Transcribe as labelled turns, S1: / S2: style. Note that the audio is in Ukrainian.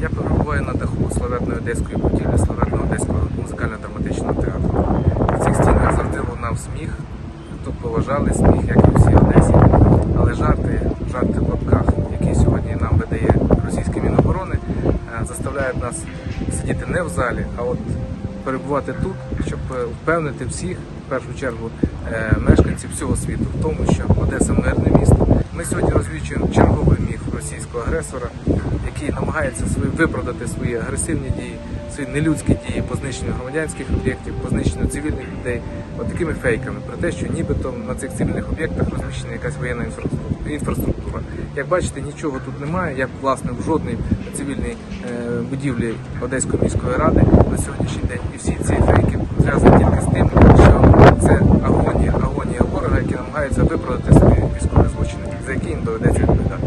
S1: Я перебуваю на даху славетної одеської будівлі, славетного одеського музикально-драматичного театру. В цих стінах завжди лунав сміх. Тут поважали сміх, як і всі Одесі. Але жарти, жарти в лапках, які сьогодні нам видає російське міноборони, е, заставляють нас сидіти не в залі, а от перебувати тут, щоб е, впевнити всіх, в першу чергу, е, мешканців всього світу в тому, що Одеса мирне місто. Агресора, який намагається свої виправдати свої агресивні дії, свої нелюдські дії по знищенню громадянських об'єктів, по знищенню цивільних людей, от такими фейками про те, що нібито на цих цивільних об'єктах розміщена якась воєнна інфраструктура-. Як бачите, нічого тут немає, як власне в жодній цивільній е, будівлі Одеської міської ради на сьогоднішній день. І всі ці фейки зв'язані тільки з тим, що це агонія, агонія ворога, який намагається виправдати свої військові злочини, за які їм доведеться відповідати.